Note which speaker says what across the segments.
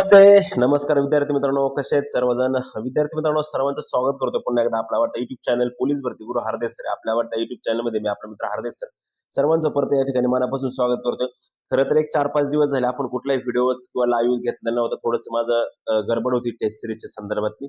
Speaker 1: नमस्ते नमस्कार विद्यार्थी मित्रांनो कसे आहेत सर्वजण? विद्यार्थी मित्रांनो सर्वांचं स्वागत करतो पुन्हा एकदा आपला आवडता युट्यूब चॅनल पोलीस भरती गुरु हरदेश सर आपल्या आवडत्या युट्यूब चॅनलमध्ये मी आपला मित्र हरदेश सर सर्वांचं परत या ठिकाणी मनापासून स्वागत करतोय. खरं तर एक चार पाच दिवस झाले आपण कुठलाही व्हिडिओ किंवा लाईव्ह घेतलेला नव्हता. थोडंसं माझं गडबड होती टेस्ट सिरीजच्या संदर्भातली.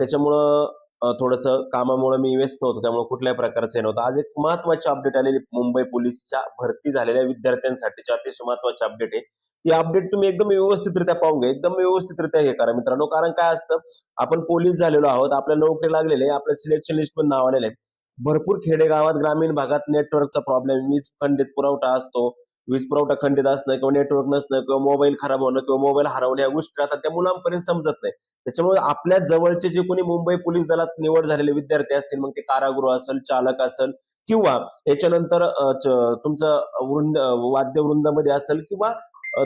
Speaker 1: त्याच्यामुळं थोडस थोडंसं कामामुळे मी व्यस्त होतो. त्यामुळे कुठल्याही प्रकारचं हे नव्हतं. आज एक महत्वाची अपडेट आलेली मुंबई पोलीसच्या भरती झालेल्या विद्यार्थ्यांसाठीची अतिशय महत्वाची अपडेट आहे. ती अपडेट तुम्ही एकदम व्यवस्थितरित्या पाहून घ्या. एकदम व्यवस्थितरित्या हे करा मित्रांनो. कारण काय असतं आपण पोलीस झालेलो आहोत आपल्या नोकरी लागलेले आहे, आपल्या सिलेक्शन लिस्ट पण नाव आलेले आहे भरपूर खेडेगावात ग्रामीण भागात नेटवर्कचा प्रॉब्लेम वीज खंडित पुरवठा असतो. वीज पुरवठा खंडित असणं किंवा नेटवर्क नसणं किंवा मोबाईल खराब होणं किंवा मोबाईल हरवणं या गोष्टी आता त्या मुलांपर्यंत समजत नाही. त्याच्यामुळे आपल्या जवळचे जे कोणी मुंबई पोलीस दलात निवड झालेले विद्यार्थी असतील मग ते कारागृह असेल चालक असेल किंवा याच्यानंतर तुमचं वृंद वाद्यवृंदामध्ये असेल किंवा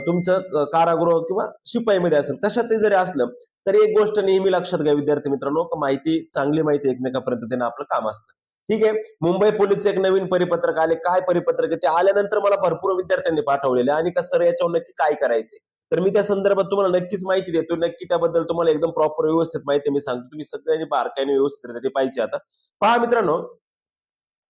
Speaker 1: तुमचं कारागृह किंवा शिपाईमध्ये असेल कशातही जरी असलं तरी एक गोष्ट नेहमी लक्षात घ्या विद्यार्थी मित्रांनो माहिती चांगली माहिती एकमेकापर्यंत देणं आपलं काम असतं. ठीक आहे? मुंबई पोलीसचे एक नवीन परिपत्रक आले. काय परिपत्रक? ते आल्यानंतर मला भरपूर विद्यार्थ्यांनी पाठवलेले. आणि का सर याच्यावर नक्की काय करायचे? तर मी त्या संदर्भात तुम्हाला नक्कीच माहिती देतो. नक्की त्याबद्दल तुम्हाला एकदम प्रॉपर व्यवस्थित माहिती मी सांगतो. तुम्ही सगळ्यांनी बारकाईने व्यवस्थित ते पाहिजे आता. पहा मित्रांनो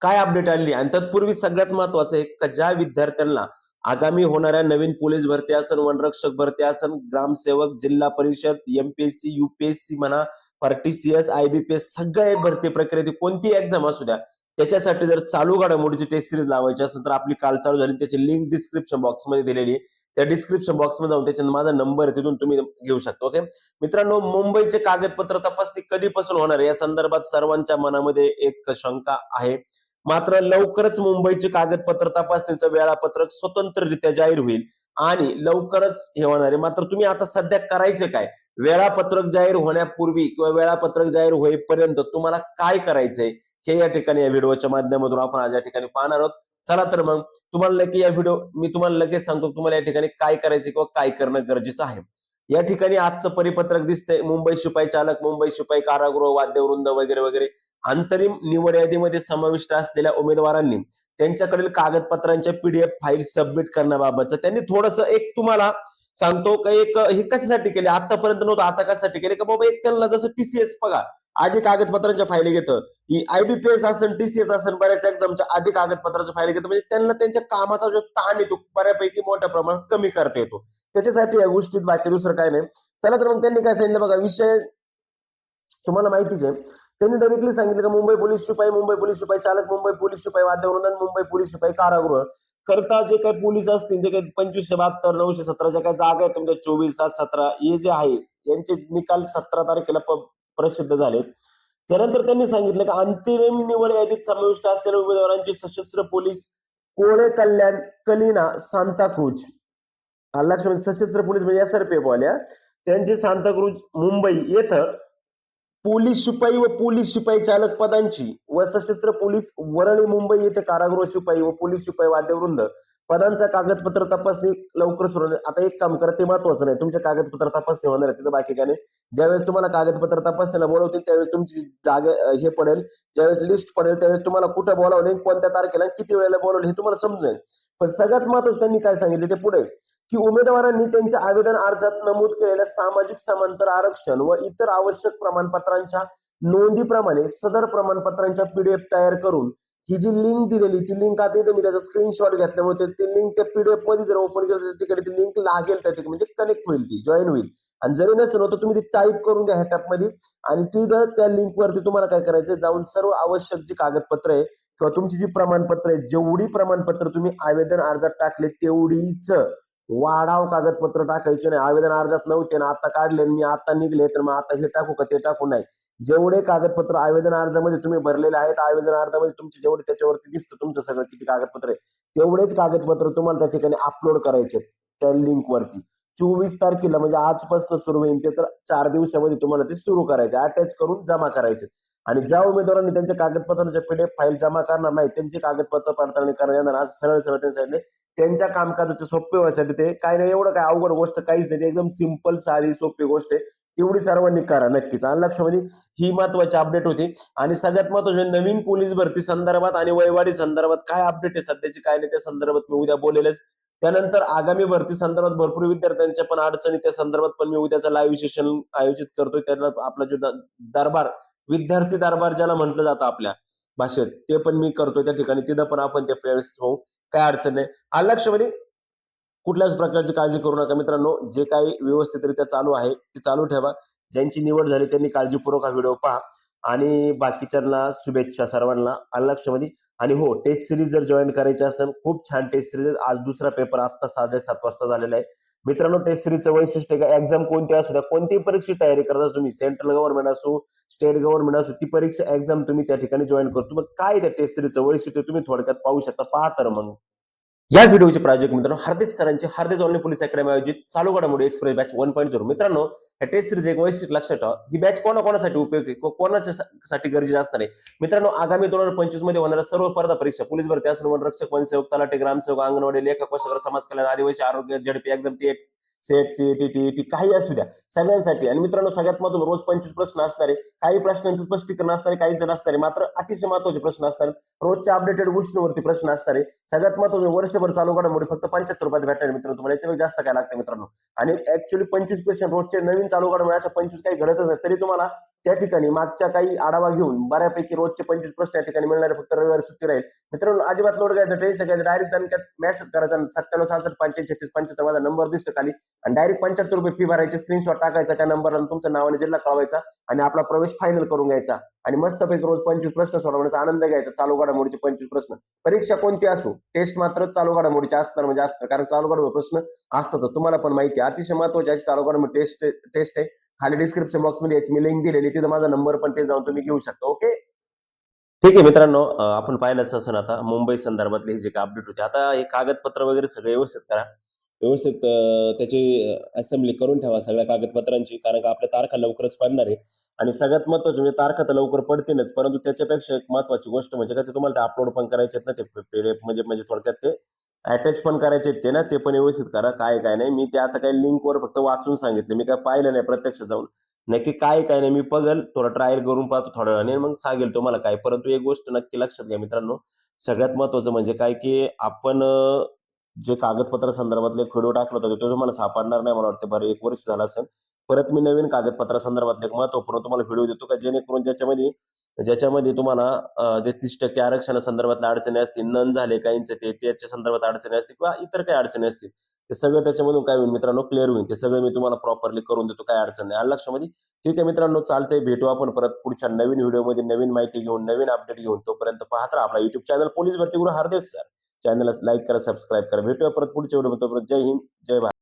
Speaker 1: काय अपडेट आली आणि तत्पूर्वी सगळ्यात महत्वाचं आहे का ज्या विद्यार्थ्यांना आगामी होणाऱ्या नवीन पोलीस भरती असन वनरक्षक भरती असन ग्रामसेवक जिल्हा परिषद एमपीएससी युपीएससी म्हणा पार्टीसीएस आयबीपीएस सगळ्या भरती प्रक्रियेत कोणती एक्झाम असू द्या त्याच्यासाठी जर चालू घडामोडीची टेस्ट सिरीज लावायची असेल तर आपली काल चालू झाली त्याची लिंक डिस्क्रिप्शन बॉक्समध्ये दिलेली आहे. त्या डिस्क्रिप्शन बॉक्समध्ये जाऊन त्याच्यात माझा नंबर आहे तिथून तुम्ही घेऊ शकता ओके मित्रांनो मुंबईचे कागदपत्र तपासणी कधीपासून होणार या संदर्भात सर्वांच्या मनामध्ये एक शंका आहे. मात्र लवकरच मुंबईचे कागदपत्र तपासणीचं वेळापत्रक स्वतंत्ररित्या जाहीर होईल. आणि लवकरच हे होणार आहे. मात्र तुम्ही आता सध्या करायचे काय? वेळापत्रक जाहीर होण्यापूर्वी किंवा वेळापत्रक जाहीर होईपर्यंत तुम्हाला काय करायचंय? हे या ठिकाणी या व्हिडिओच्या माध्यमातून आपण आज या ठिकाणी पाहणार आहोत. चला तर मग तुम्हाला लगेच या व्हिडिओ मी तुम्हाला लगेच सांगतो तुम्हाला या ठिकाणी काय करायचं किंवा काय करणं गरजेचं आहे. या ठिकाणी आजचं परिपत्रक दिसतंय. मुंबई शिपाई चालक मुंबई शिपाई कारागृह वाद्यवृंद वगैरे वगैरे. अंतरिम निवड यादीमध्ये समाविष्ट असलेल्या उमेदवारांनी त्यांच्याकडील कागदपत्रांच्या पीडीएफ फाईल सबमिट करण्याबाबतचं त्यांनी थोडस एक तुम्हाला सांगतो का एक हे कशासाठी केले? आतापर्यंत नव्हतं आता कशासाठी केले? का बाबा एक त्यांना जसं टीसीएस बघा आधी कागदपत्रांच्या फायली घेतं. ही आयबीपीएस असेल टीसीएस असेल बऱ्याच एक्झामच्या आधी कागदपत्राच्या फायली घेतं. म्हणजे त्यांना त्यांच्या कामाचा जो ताण येतो बऱ्यापैकी मोठ्या प्रमाणात कमी करता येतो. त्याच्यासाठी या गोष्टीत बाकी दुसरं काय नाही. त्याला तर मग त्यांनी काय सांगितलं बघा विषय तुम्हाला माहितीच आहे. त्यांनी डायरेक्टली सांगितलं की मुंबई पोलीस शिपाई मुंबई पोलीस शिपाई चालक मुंबई पोलीस शिपाई वाद्यवृंदन मुंबई पोलीस शिपाई कारागृह. करता जे काही पोलीस असतील जे काही पंचवीसशे बहात्तर नऊशे सतरा ज्या काही जागा आहेत तुमच्या चोवीस सात सतरा हे जे आहे यांचे निकाल सतरा तारखेला प्रसिद्ध झाले त्यानंतर त्यांनी सांगितलं की अंतिम निवड यादीत समाविष्ट असलेल्या उमेदवारांची सशस्त्र पोलीस कोळे कल्याण कलिना सांताक्रूज. लक्ष सशस्त्र पोलीस म्हणजे एसआरपीएफ वाल्या त्यांचे सांताक्रूज मुंबई येथं पोलीस शिपाई व पोलीस शिपाई चालक पदांची व सशस्त्र पोलीस वरळी मुंबई येथे कारागृह शिपाई व पोलीस शिपाई वाद्यवृंद पदांचा कागदपत्र तपासणी लवकर सुरू आता एक काम करा ते महत्वाचं नाही. तुमचे कागदपत्र तपासणी होणार आहे तिथं बाकी काय नाही. ज्यावेळेस तुम्हाला कागदपत्र तपासणीला बोलवतील त्यावेळेस तुमची जागे हे पडेल. ज्यावेळेस लिस्ट पडेल त्यावेळेस तुम्हाला कुठं बोलावले कोणत्या तारखेला किती वेळेला बोलावले हे तुम्हाला समजेल. पण सगळ्यात महत्वाचं त्यांनी काय सांगितले ते पुढे. की उमेदवारांनी त्यांच्या आवेदन अर्जात नमूद केलेल्या सामाजिक समांतर आरक्षण व इतर आवश्यक प्रमाणपत्रांच्या नोंदीप्रमाणे सदर प्रमाणपत्रांच्या पीडीएफ तयार करून ही जी लिंक दिलेली ती लिंक आता इथे मी त्याचा स्क्रीनशॉट घेतल्यामुळे ती लिंक त्या पीडीएफमध्ये जर ओपन केलं तर तिकडे ती लिंक लागेल त्या ठिकाणी म्हणजे कनेक्ट होईल ती जॉईन होईल. आणि जरी नसेल तर तुम्ही ती टाईप करून घ्या ह्या मध्ये आणि तिथं त्या लिंक वरती तुम्हाला काय करायचं जाऊन सर्व आवश्यक जी कागदपत्र आहे किंवा तुमची जी प्रमाणपत्र आहे जेवढी प्रमाणपत्र तुम्ही आवेदन अर्जात टाकले तेवढीच वाढाव कागदपत्र टाकायचे नाही. आवेदन अर्जात नव्हते ना आता काढले आणि मी आता निघले तर मग आता हे टाकू का ते टाकू नाही. जेवढे कागदपत्र आवेदन अर्जामध्ये तुम्ही भरलेले आहेत आवेदन अर्जामध्ये तुमचे जेवढे त्याच्यावरती दिसतं तुमचं सगळं किती कागदपत्र आहे तेवढेच कागदपत्र तुम्हाला त्या ठिकाणी अपलोड करायचे त्या लिंक वरती. चोवीस तारखेला म्हणजे आजपासून सुरू होईल ते तर चार दिवसामध्ये तुम्हाला ते सुरू करायचे अटॅच करून जमा करायचे आणि ज्या उमेदवारांनी त्यांच्या कागदपत्रांच्या पीडीएफ फाईल जमा करणार नाही त्यांची कागदपत्र पडताळणी करण्यात येणार आज सरळ सरळ त्यांनी सांगितले त्यांच्या कामकाजाचे सोपे व्हायसाठी ते काय नाही एवढं काय अवघड गोष्ट काहीच नाही. एकदम सिंपल साधी सोपी गोष्ट आहे. तेवढी सर्वांनी करा नक्कीच. आणि लक्षामध्ये म्हणजे ही महत्वाची अपडेट होती. आणि सगळ्यात महत्त्वाचे म्हणजे नवीन पोलीस भरती संदर्भात आणि वयवाडी संदर्भात काय अपडेट आहे सध्याची काय नाही त्या संदर्भात मी उद्या बोलेलच त्यानंतर आगामी भरती संदर्भात भरपूर विद्यार्थ्यांच्या पण अडचणी त्या संदर्भात पण मी उद्याचा लाईव्ह सेशन आयोजित करतोय. त्याला आपला जो दरबार विद्यार्थी दरबार ज्याला म्हटलं जातं आपल्या भाषेत ते पण मी करतोय त्या ठिकाणी. तिथं पण आपण ते प्रवेश होऊ काय अडचण नाही. आलं म्हणजे कुठल्याच प्रकारची काळजी करू नका मित्रांनो. जे काही व्यवस्थितरित्या चालू आहे ते चालू ठेवा. ज्यांची निवड झाली त्यांनी काळजीपूर्वक हा व्हिडिओ पहा. आणि बाकीच्यांना शुभेच्छा सर्वांना. आलं म्हणजे, आणि हो टेस्ट सिरीज जर जॉईन करायची असेल खूप छान टेस्ट सिरीज आज दुसरा पेपर आत्ता साडेसात वाजता झालेला आहे. मित्रांनो टेस्ट थ्रीचं वैशिष्ट्य का एक्झाम कोणती असू द्या कोणतीही परीक्षेची तयारी करता तुम्ही सेंट्रल गव्हर्नमेंट असो स्टेट गव्हर्नमेंट असो ती परीक्षा एक्झाम तुम्ही त्या ठिकाणी जॉईन करतो. मग काय त्या टेस्ट थ्रीचं वैशिष्ट्य तुम्ही थोडक्यात पाहू शकता? पहा तर मग. या व्हिडिओचे प्रायोजक मित्रांनो हार्दिक सरांचे हार्दिक ऑनलाईन पोलीस अकॅडमी आयोजित चालू घडामोडी express batch one point zero मित्रांनो ह्या टेस्ट सिरीज एक वैशिष्ट्य लक्षात ठेवा. ही बॅच कोणाकोणासाठी उपयोगी को- कोणाच्या सा- साठी गरजेची असणार आहे? मित्रांनो आगामी दोन हजार पंचवीसमध्ये होणाऱ्या सर्व स्पर्धा परीक्षा पोलीस भरती असेल वनरक्षक वनसेवक तलाटे ग्रामसेवक अंगणवाडी लेखक कोशागार समाज कल्याण आदिवासी आरोग्य ZP exam T SET CET TET काही असू द्या. सगळ्यांसाठी. आणि मित्रांनो सगळ्यात महत्त्वाचं रोज पंचवीस प्रश्न असणारे काही प्रश्नांचे स्पष्टीकरण असणारे काही जण असणारे मात्र अतिशय महत्त्वाचे प्रश्न असतात. रोजच्या अपडेटेड गोष्टींवरती प्रश्न असणारे. सगळ्यात महत्त्वाचे वर्षभर चालू घडामोडी फक्त पंच्याहत्तर रुपयात भेटणार मित्रांनो. तुम्हाला याच्यावर जास्त काय लागतं मित्रांनो? आणि ऍक्च्युली पंचवीस क्वेश्चन रोजचे नवीन चालू घडामोडी अशा पंचवीस काही घडतच नाही तरी तुम्हाला त्या ठिकाणी मागच्या काही आढावा घेऊन बऱ्यापैकी रोजचे पंचवीस प्रश्न या ठिकाणी मिळणारे फक्त रविवारी सुट्टी राहील. मित्रांनो अजिबात लोड घ्यायचं टेन्शन घ्यायचं डायरेक्ट त्यात मॅसेज करायचा सत्त्याण्णव सहासष्ट पंच्याऐंशी छत्तीस पंच्याहत्तर माझा नंबर दिसतो खाली. आणि डायरेक्ट पंच्याहत्तर रुपये फी भरायची स्क्रीनशॉट टाकायचा त्या नंबरला तुमचं नाव आणि जिल्हा कळवायचा आणि आपला प्रवेश फायनल करून घ्यायचा. आणि मस्तपैकी रोज पंचवीस प्रश्न सोडवण्याचा आनंद घ्यायचा. चालू घडामोडीचे पंचवीस प्रश्न. परीक्षा कोणती असो टेस्ट मात्र चालू घडामोडीचे असणार म्हणजे असतात. कारण चालू घडामोडी प्रश्न असतात तुम्हाला पण माहिती आहे अतिशय महत्वाची अशी चालू घडामोडी टेस्ट टेस्ट आहे. खाली डिस्क्रिप्शन बॉक्समध्ये याची मी लिंक दिलेली तिथं माझा नंबर पण ते जाऊन तुम्ही घेऊ शकता ओके ठीक आहे मित्रांनो आपण पाहिलंच असं आता मुंबई संदर्भातले जे काय अपडेट होते. आता हे कागदपत्र वगैरे सगळे व्यवस्थित करा. व्यवस्थित त्याची असेंब्ली करून ठेवा सगळ्या कागदपत्रांची कारण का आपल्या तारखा लवकरच पडणार आहे. आणि सगळ्यात महत्वाचं म्हणजे तारखा तर लवकर पडतीलच परंतु त्याच्यापेक्षा एक महत्वाची गोष्ट म्हणजे का ते तुम्हाला अपलोड पण करायचे आहेत ना ते पीडीएफ म्हणजे म्हणजे थोडक्यात ते अटॅच पण करायचे ते ना ते पण व्यवस्थित करा काय काय नाही. मी ते आता काही लिंकवर फक्त वाचून सांगितले. मी काय पाहिलं नाही प्रत्यक्ष जाऊन. नक्की काय काय नाही मी बघल थोडं ट्रायल करून पाहतो थोड्या वेळाने मग सांगेल तुम्हाला काय. परंतु एक गोष्ट नक्की लक्षात घ्या मित्रांनो. सगळ्यात महत्वाचं म्हणजे काय की आपण जे कागदपत्र संदर्भातले व्हिडिओ टाकलं होतं तो तुम्हाला सापडणार नाही मला वाटतं. बरं एक वर्ष झालं असेल. परत मी नवीन कागदपत्र संदर्भातले एक महत्त्वपूर्ण तुम्हाला व्हिडिओ देतो का? जेणेकरून ज्याच्यामध्ये ज्याच्यामध्ये तुम्हाला जे तीस टक्के आरक्षणासंदर्भातल्या अडचणी असतील नन झाले काहींचे ते त्याच्या संदर्भात अडचणी असतील किंवा इतर काही अडचणी असतील ते सगळं त्याच्यामधून काय होईल मित्रांनो क्लिअर होईल. ते सगळं मी तुम्हाला प्रॉपरली करून देतो काय अडचण नाही. आलं लक्षामध्ये ठीक आहे मित्रांनो चालतंय भेटू आपण परत पुढच्या नवीन व्हिडिओमध्ये नवीन माहिती घेऊन नवीन अपडेट घेऊन तोपर्यंत पाहत राहा. आपला युट्यूब चॅनल पोलीस भरती गुरु हरदेश सर चॅनलला लाईक करा सबस्क्राईब करा. भेटूया परत पुढच्या व्हिडिओ तोपर्यंत जय हिंद जय भारत.